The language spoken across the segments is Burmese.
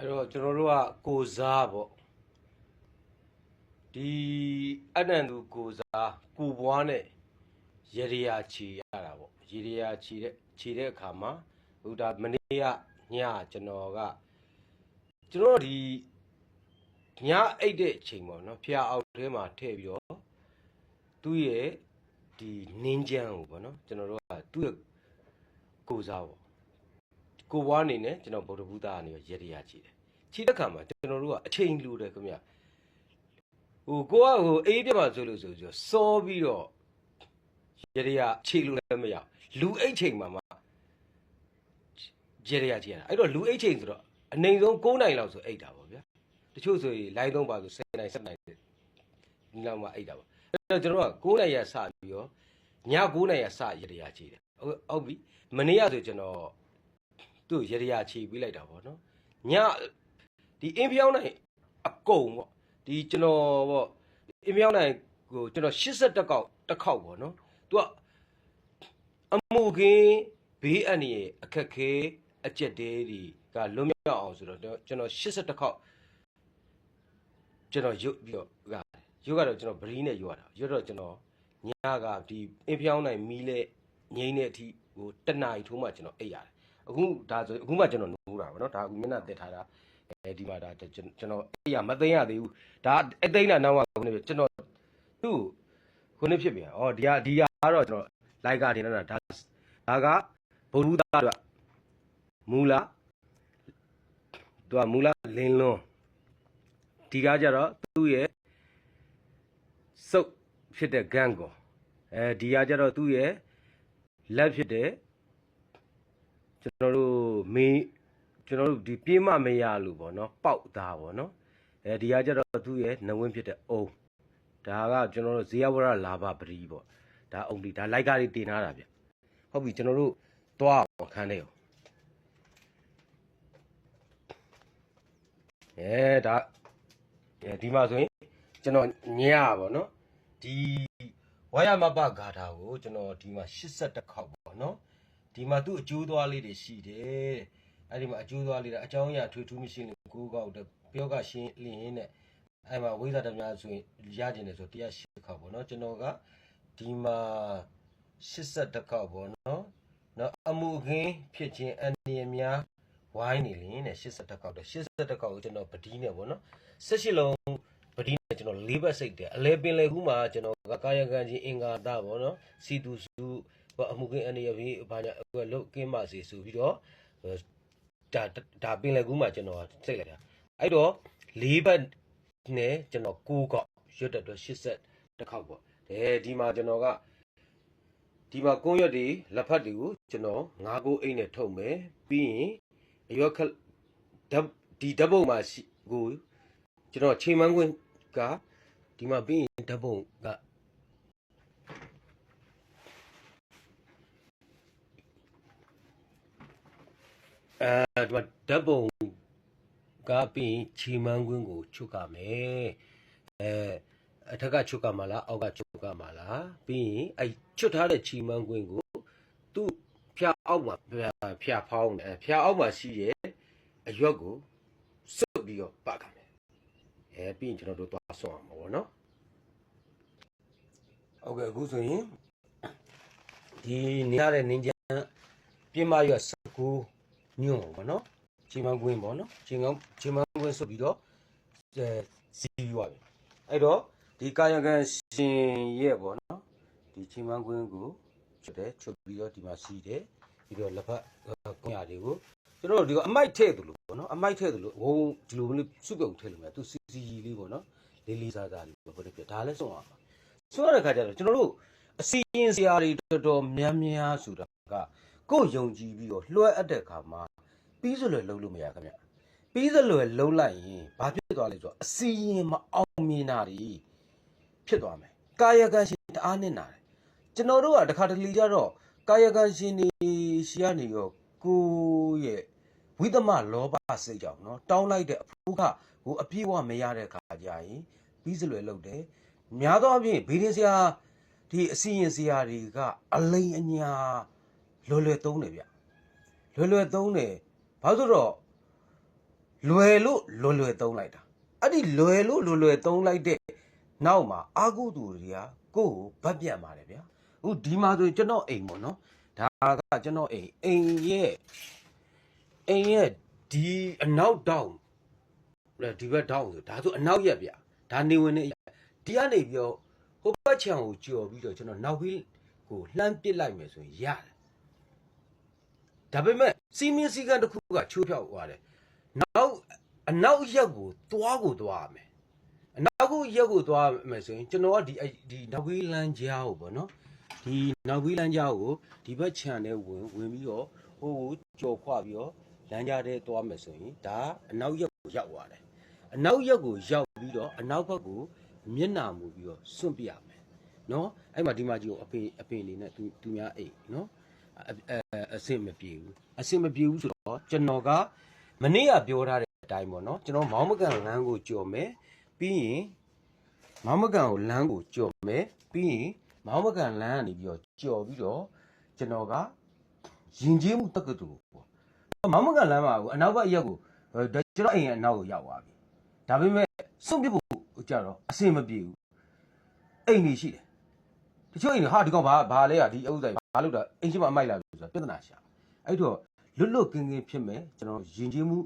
အဲ့တော့ကျွန်တော်တို့ကကိုစားပေါ့ဒီအနန္တုကိုစားကိုဘွားနဲ့ရေရရာချီရတာပေါ့ရေရရာချီတဲ့ချီတဲ့အခါမှာဟိုဒါမနေ့ကညကျွန်တော်ကကျွန်တော်ဒီညအိတ်တဲ့အချိန်ပေါ့နော်ဖျားအောက်ထဲမှာထည့်ပြီးတော့သူ့ရဲ့ဒီနင်းချမ်းကိုပေါ့နော်ကျွန်တော်တို့ကသူ့ရဲ့ကိုစားပေါ့ ကိုဘွားအနေနဲ့ကျွန်တော်ဗုဒ္ဓဘုရားအနေနဲ့ရေရရချီတယ်ချီတဲ့ခါမှာကျွန်တော်တို့ကအချိန်လူတယ်ခင်ဗျဟိုကိုကဟိုအေးပြတ်မှဆိုလို့ဆိုပြီးတော့စောပြီးတော့ရေရရချီလို့လည်းမရလူအိတ်ချိန်မှာမှရေရရချီရတာအဲ့တော့လူအိတ်ချိန်ဆိုတော့အနိုင်ဆုံး9နိုင်လောက်ဆိုအိတ်တာပေါ့ဗျာတချို့ဆိုရင်လိုင်းသုံးပါဆို10နိုင်7နိုင်ဒီလောက်မှအိတ်တာပေါ့အဲ့တော့ကျွန်တော်က9နိုင်ရစပြီးတော့ည9နိုင်ရစရေရရချီတယ်ဟုတ်ဟုတ်ပြီမနေ့ကဆိုကျွန်တော် သူ့ရေရရာချီပေးလိုက်တာပေါ့နော်ညဒီအင်းပြောင်းနိုင်အကုံပေါ့ဒီကျွန်တော်ပေါ့အင်းပြောင်းနိုင်ကိုကျွန်တော်80တက်ကောက်တစ်ခေါက်ပေါ့နော်သူကအမှုခင်းဘေးအန္တရာယ်အခက်ခဲအကျက်တဲတွေကလွတ်မြောက်အောင်ဆိုတော့ကျွန်တော်80တက်ခေါက်ကျွန်တော်ရုပ်ပြီးတော့ကရုပ်ကတော့ကျွန်တော်ဗရီးနဲ့ရုပ်ရတာရုပ်တော့ကျွန်တော်ညကဒီအင်းပြောင်းနိုင်မီးလဲငိမ့်တဲ့အထိဟိုတနားရီထိုးမှကျွန်တော်အိပ်ရတယ် အခုဒါဆိုအခုမှကျွန်တော်နိုးတာဗောနော်ဒါအခုမျက်နှာတက်ထားတာအဲဒီမှာဒါကျွန်တော်အဲ့ရမသိမ်းရသေးဘူးဒါအသိမ်းတာနောက်ကခုနေပြကျွန်တော်သူ့ခုနေဖြစ်ပြန်ဩဒီဟာဒီဟာကတော့ကျွန်တော်လိုက်ကတင်တာဒါဒါကဘုံဘူးသားအတွက်မူလာသူကမူလာလင်းလွန်းဒီကားကြတော့သူ့ရဲ့စုပ်ဖြစ်တဲ့ဂန်ကိုအဲဒီဟာကြတော့သူ့ရဲ့လက်ဖြစ်တဲ့ ကျွန်တော်တို့မင်းကျွန်တော်တို့ဒီပြေးမမရလို့ပေါ့နော်ပေါက်သားပေါ့နော်အဲဒီကကြတော့သူ့ရဲ့နဝင်းဖြစ်တဲ့အုံဒါကကျွန်တော်တို့ဇေယဝရလာဘပရီပေါ့ဒါအုံဒီဒါလိုက်ကားလေးတင်ထားတာဗျဟုတ်ပြီကျွန်တော်တို့သွားအောင်ခန်းလေးအောင်အဲဒါအဲဒီမှာဆိုရင်ကျွန်တော်ညရပါတော့ဒီဝါယမပဂါထာကိုကျွန်တော်ဒီမှာ82ခေါက်ပေါ့နော် ဒီမှာသူ့အကျိုးသွားလေးတွေရှိတယ်အဲ့ဒီမှာအကျိုးသွားလေးတွေအကြောင်းအရာထွေထူးမရှိလို့ကိုးကောက်တယ်ပြောကရှင်းလင်းနဲ့အဲ့မှာဝိဇ္ဇာတများဆိုရင်ရကျင်တယ်ဆို108ခေါက်ပေါ့နော်ကျွန်တော်ကဒီမှာ82ခေါက်ပေါ့နော်နော်အမှုခင်းဖြစ်ခြင်းအန္တရာယ်များဝိုင်းနေလင်းနဲ့82ခေါက်တယ်82ခေါက်ကိုကျွန်တော်ပတိနဲ့ပေါ့နော်18လုံးပတိနဲ့ကျွန်တော်၄ဘက်စိတ်တယ်အလဲပင်လေခုမှာကျွန်တော်ကကာယကံကြီးအင်္ဂါသပေါ့နော်စီတုစုဘာ အမှုကင်းအနေရပြီးဘာညာအခုလုတ်ကင်းပါစေဆိုပြီးတော့ဒါဒါပင်လေကူးမှာကျွန်တော်စိတ်လိုက်တာအဲ့တော့၄ဘတ်နဲ့ကျွန်တော်၉កောက်ရွတ်တဲ့အတွက်80တစ်ခေါက်ပေါ့အဲဒီမှာကျွန်တော်ကဒီမှာကုန်းရွက်တွေလက်ဖက်တွေကိုကျွန်တော်၅ကိုအိတ်နဲ့ထုတ်မယ်ပြီးရင်အရွက်ခဓာတ်ဒီဓာတ်ပုံမှာရှိကိုကျွန်တော်ချိန်မန်းခွင့်ကဒီမှာပြီးရင်ဓာတ်ပုံက အဲဒီမှာဓာတ်ပုံကပြီးရင်ချီမန်းကွင်းကိုချုပ်ကမယ်အဲအထက်ကချုပ်ကမှာလားအောက်ကချုပ်ကမှာလားပြီးရင်အဲချွတ်ထားတဲ့ချီမန်းကွင်းကိုသူ့ဖျားအောက်မှာဖျားဖောင်းတယ်ဖျားအောက်မှာရှိရဲ့အရွက်ကိုစွတ်ပြီးတော့ပတ်ကမယ်အဲပြီးရင်ကျွန်တော်တို့သွားဆွအောင်ပါဘောနော်ဟုတ်ကဲ့အခုဆိုရင်ဒီနေရတဲ့နင်းချမ်းပြင်းမရွက်စကူ ညွန့်ပေါ့နော်ချိန်မကွင်းပေါ့နော်ချိန်ကောင်းချိန်မကွင်းဆိုပြီးတော့အဲစီးရွာပြီအဲ့တော့ဒီကာယကံရှင်ရဲ့ပေါ့နော်ဒီချိန်မကွင်းကိုချွတ်တယ်ချွတ်ပြီးတော့ဒီမှာစီးတယ်ပြီးတော့လက်ဖက်ကွန်ရတွေကိုကျွန်တော်တို့ဒီကအမိုက်ထည့်သလိုပေါ့နော်အမိုက်ထည့်သလိုဟိုဒီလိုမျိုးစုပြုတ်ထည့်လို့မယ်သူစီစီလေးပေါ့နော်လေးလေးစားစားလေးပေါ့ဖြစ်ဒါလည်းဆုံးအောင်ပါဆိုရတဲ့ခါကျတော့ကျွန်တော်တို့အစီရင်စရာတွေတော်တော်များများဆိုတာက ကိုယ်ယုံကြည်ပြီးတော့လွှဲအပ်တဲ့ခါမှာပြီးစလွယ်လုံးလို့မရခင်ဗျပြီးစလွယ်လုံးလိုက်ရင်ဘာဖြစ်သွားလဲဆိုတော့အစီရင်မအောင်မြင်တာတွေဖြစ်သွားမယ်ကာယကံရှင်တအားနဲ့နာတယ်ကျွန်တော်တို့ကတခါတလေကြတော့ကာယကံရှင်တွေရှိရနေရောကိုယ့်ရဲ့ဝိသမလောဘစိတ်ကြောင့်เนาะတောင်းလိုက်တဲ့အဖိုးကကိုအပြည့်အဝမရတဲ့ခါကြရင်ပြီးစလွယ်လုံးတယ်များသောအားဖြင့်ဘေးရင်စရာဒီအစီရင်စရာတွေကအလိမ်အညာ လွယ်လွယ်သုံးတယ်ဗျလွယ်လွယ်သုံးတယ်ဘာလို့ဆိုတော့လွယ်လို့လွယ်လွယ်သုံးလိုက်တာအဲ့ဒီလွယ်လို့လွယ်လွယ်သုံးလိုက်တဲ့နောက်မှာအာကုသူတွေကကိုယ့်ကိုဗတ်ပြတ်ပါတယ်ဗျာအခုဒီမှာဆိုရင်ကျွန်တော်အိမ်ပေါ့နော်ဒါကကျွန်တော်အိမ်အိမ်ရဲ့အိမ်ရဲ့ဒီအနောက်တောင်ဒီဘက်တောင်ဆိုဒါဆိုအနောက်ရက်ဗျာဒါနေဝင်နေရက်ဒီကနေပြီးတော့ဟိုဘက်ခြံကိုကြော်ပြီးတော့ကျွန်တော်နောက်ပြီးကိုလှမ်းပစ်လိုက်မယ်ဆိုရင်ရတယ် ဒါပေမဲ့စီမင်းစည်းကမ်းတစ်ခုကချိုးဖြောက်သွားတယ်နောက်အနောက်ရက်ကိုသွားကိုသွားရမယ်အနောက်ကိုရက်ကိုသွားမယ်ဆိုရင်ကျွန်တော်ကဒီအဲ့ဒီနောက်ဝေးလမ်းကြားကိုပေါ့နော်ဒီနောက်ဝေးလမ်းကြားကိုဒီဘက်ခြံထဲဝင်ဝင်ပြီးတော့ဟိုကိုကြော်ခွပြီးတော့လမ်းကြားထဲသွားမယ်ဆိုရင်ဒါအနောက်ရက်ကိုရောက်သွားတယ်အနောက်ရက်ကိုရောက်ပြီးတော့အနောက်ဘက်ကိုမျက်နှာမူပြီးတော့စွန့်ပြရမယ်နော်အဲ့မှာဒီမှာကြီးကိုအဖေအဖေအနေနဲ့သူသူများအိတ်နော် အအအဆင်မပြေဘူးအဆင်မပြေဘူးဆိုတော့ကျွန်တော်ကမနေ့ကပြောထားတဲ့အတိုင်းပေါ့နော်ကျွန်တော်မောင်းမကန်လမ်းကိုကြော်မယ်ပြီးရင်မောင်မကန်ကိုလမ်းကိုကြော်မယ်ပြီးရင်မောင်မကန်လမ်းကနေပြီးတော့ကြော်ပြီးတော့ကျွန်တော်ကယဉ်ကျေးမှုတက္ကသိုလ်ပေါ့မောင်မကန်လမ်းမှာကိုအနောက်ဘက်အရက်ကိုအဲဒါကျွန်တော်အိမ်ရဲ့အနောက်ကိုရောက်သွားပြီဒါပေမဲ့စွန့်ပစ်ဖို့ကြတော့အဆင်မပြေဘူးအိမ်ကြီးရှိတယ်တချို့အိမ်တွေဟာဒီကောင်ဘာဘာလဲอ่ะဒီအုပ်ဆိုင် ဘာလို့တာအိမ်ရှိမှအမိုက်လာလို့ဆိုတာပြဿနာရှာအဲ့တော့လွတ်လွတ်ကင်းကင်းဖြစ်မယ်ကျွန်တော်ယဉ်ကျေးမှု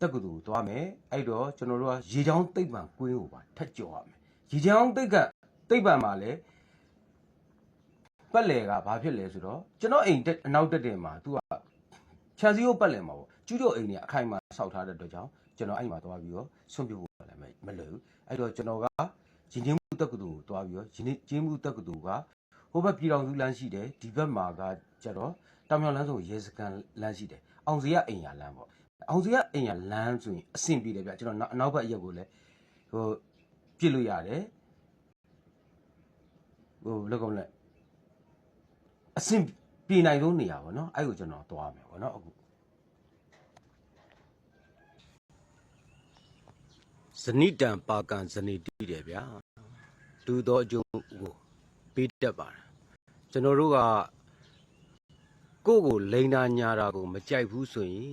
တက္ကသိုလ်သွားမယ်အဲ့တော့ကျွန်တော်တို့ကရေချောင်းသိပ္ပံကွင်းကိုပါထပ်ကြော်ရမယ်ရေချောင်းသိက္ကသိပ္ပံမှာလည်းပတ်လည်ကဘာဖြစ်လဲဆိုတော့ကျွန်တော်အိမ်တက်အနောက်တက်တယ်မှာသူကခြံစည်းရိုးပတ်လည်မှာပေါ့ကျူးကျော်အိမ်တွေအခိုင်အမာဆောက်ထားတဲ့အတွက်ကြောင့်ကျွန်တော်အဲ့မှာသွားပြီးတော့ဆွန့်ပြဖို့လည်းမလွယ်ဘူးအဲ့တော့ကျွန်တော်ကရင်ချင်းမှုတက္ကသိုလ်ကိုသွားပြီးတော့ယင်းချင်းမှုတက္ကသိုလ်က ဟိုဘက်ပြည်တော်စုလမ်းရှိတယ်ဒီဘက်မှာကကျတော့တောင်မြောင်လမ်းဆိုရေစကန်လမ်းရှိတယ်အောင်စရအိမ်ရလမ်းပေါ့အောင်စီကအိမ်ကလမ်းဆိုရင်အဆင်ပြေတယ်ဗျကျွန်တော်နောက်အနောက်ဘက်အရက်ကိုလည်းဟိုပြစ်လို့ရတယ်ဟိုလက်ကောင်လက်အဆင်ပြေနိုင်ဆုံးနေရာပေါ့နော်အဲ့ကိုကျွန်တော်သွားမယ်ပေါ့နော်အခုဇနိတံပါကံဇနိတိတယ်ဗျာတူသောအကျိုးကိုပေးတတ်ပါတယ် ကျွန်တော်တို့ကကိုယ့်ကိုလိန်နာညာတာကိုမကြိုက်ဘူးဆိုရင်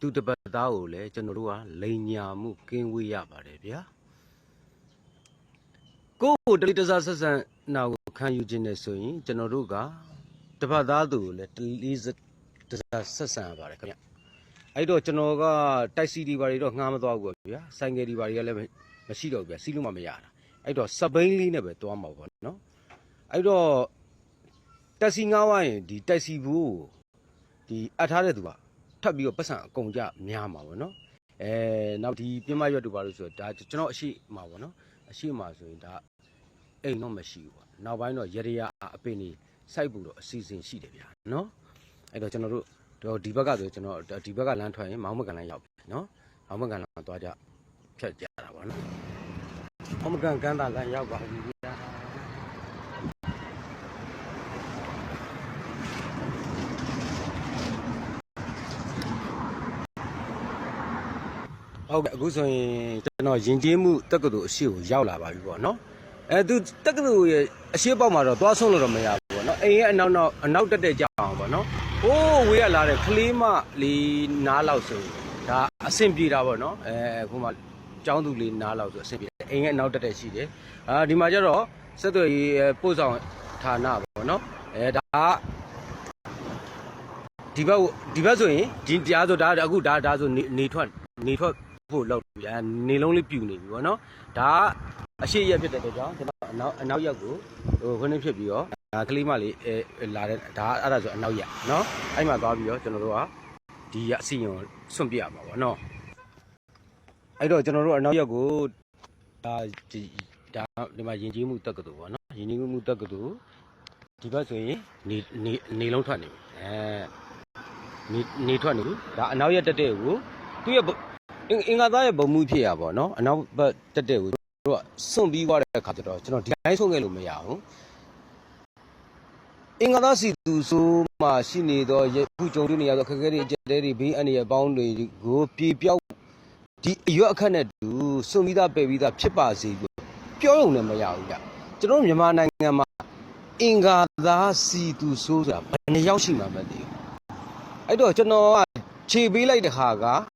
သူတပတ်သားကိုလည်းကျွန်တော်တို့ကလိန်ညာမှုကင်းဝေးရပါတယ်ဗျာကိုယ့်ကိုတလိတစားဆက်ဆံနာကိုခံယူခြင်းနဲ့ဆိုရင်ကျွန်တော်တို့ကတပတ်သားသူကိုလည်းတလိတစားဆက်ဆံရပါတယ်ခင်ဗျအဲ့တော့ကျွန်တော်ကတိုက်စီဒီဘာတွေတော့ငှားမသွားဘူးဗျာဆိုင်ငယ်ဒီဘာတွေကလည်းမရှိတော့ဘူးဗျာစီးလို့မှမရတာအဲ့တော့စပိန်လေးနဲ့ပဲသွားမှာပေါ့နော်အဲ့တော့ တက်စီငှားဝရင်ဒီတက်စီဘူးကိုဒီအပ်ထားတဲ့သူကထပ်ပြီးတော့ပတ်စံအကုန်ကြများမှာပေါ့နော်အဲနောက်ဒီပြမရွက်တို့ပါလို့ဆိုတော့ဒါကျွန်တော်အရှိမှာပေါ့နော်အရှိမှာဆိုရင်ဒါအိမ်တော့မရှိဘူးပေါ့နောက်ပိုင်းတော့ရရအပင်နေစိုက်ဖို့တော့အစီအစဉ်ရှိတယ်ဗျာနော်အဲ့တော့ကျွန်တော်တို့တော့ဒီဘက်ကဆိုကျွန်တော်ဒီဘက်ကလမ်းထွက်ရင်မောင်းမကန်လမ်းရောက်ပြီနော်မောင်းမကန်လမ်းသွားကြဖြတ်ကြတာပေါ့နော်မောင်းမကန်ကန်တာလမ်းရောက်ပါပြီဗျာ ဟုတ်ကဲ့အခုဆိုရင်ကျွန်တော်ယဉ်ကျေးမှုတက္ကသိုလ်အရှိကိုရောက်လာပါပြီပေါ့နော်အဲသူတက္ကသိုလ်ရဲ့အရှိပေါက်မှာတော့သွားဆုံးလို့တော့မရဘူးပေါ့နော်အိမ်ရဲ့အနောက်နောက်အနောက်တက်တက်ကြအောင်ပေါ့နော်ဟိုးဝေးရလာတဲ့ကလေးမလေးနားလောက်ဆိုရင်ဒါအဆင်ပြေတာပေါ့နော်အဲအခုမှကျောင်းသူလေးနားလောက်ဆိုအဆင်ပြေတယ်အိမ်ရဲ့အနောက်တက်တက်ရှိတယ်အာဒီမှာကျတော့စက်သွယ်ရေးပို့ဆောင်ဌာနပေါ့နော်အဲဒါကဒီဘက်ကိုဒီဘက်ဆိုရင်ဒီတရားဆိုဒါအခုဒါဒါဆိုနေနေထွက်နေထွက် ဖို့လောက်ပြီအဲနေလုံးလေးပြူနေပြီဗောနော်ဒါကအရှိရက်ဖြစ်တဲ့အတွက်ကြောင့်ကျွန်တော်အနောက်အနောက်ရက်ကိုဟိုခင်းဖြစ်ပြီးတော့ဒါကလေးမလေးအဲလာတဲ့ဒါအဲ့ဒါဆိုအနောက်ရက်နော်အဲ့မှာသွားပြီးတော့ကျွန်တော်တို့ကဒီရအစီရင်စွန့်ပြရမှာဗောနော်အဲ့တော့ကျွန်တော်တို့အနောက်ရက်ကိုဒါဒီဒါဒီမှာယဉ်ကျေးမှုတက္ကသိုလ်ဗောနော်ယဉ်ကျေးမှုတက္ကသိုလ်ဒီဘက်ဆိုရင်နေနေနေလုံးထွက်နေပြီအဲနေနေထွက်နေပြီဒါအနောက်ရက်တက်တဲ့ကိုသူ့ရဲ့ အင်္ဂါသားရဲ့ဗမှုဖြစ်ရပါတော့အနောက်ဘက်တက်တဲ့ကိုတို့ကစွန့်ပြီးသွားတဲ့အခါကျတော့ကျွန်တော်ဒီတိုင်းဆုံးခဲ့လို့မရဘူးအင်္ဂါသားစီသူဆိုမှရှိနေတော့ခုကြုံတွေ့နေရသောခက်ခဲတွေအကျတဲတွေဘေးအန္တရာယ်ပေါင်းတွေကိုပြေပြောက်ဒီအရွက်အခက်နဲ့တူစွန့်ပြီးသားပယ်ပြီးသားဖြစ်ပါစေလို့ပြောရုံနဲ့မရဘူးကြကျွန်တော်မြန်မာနိုင်ငံမှာအင်္ဂါသားစီသူဆိုဆိုတာဘယ်နှယောက်ရှိမှမသိဘူးအဲ့တော့ကျွန်တော်ကခြေပေးလိုက်တဲ့ခါက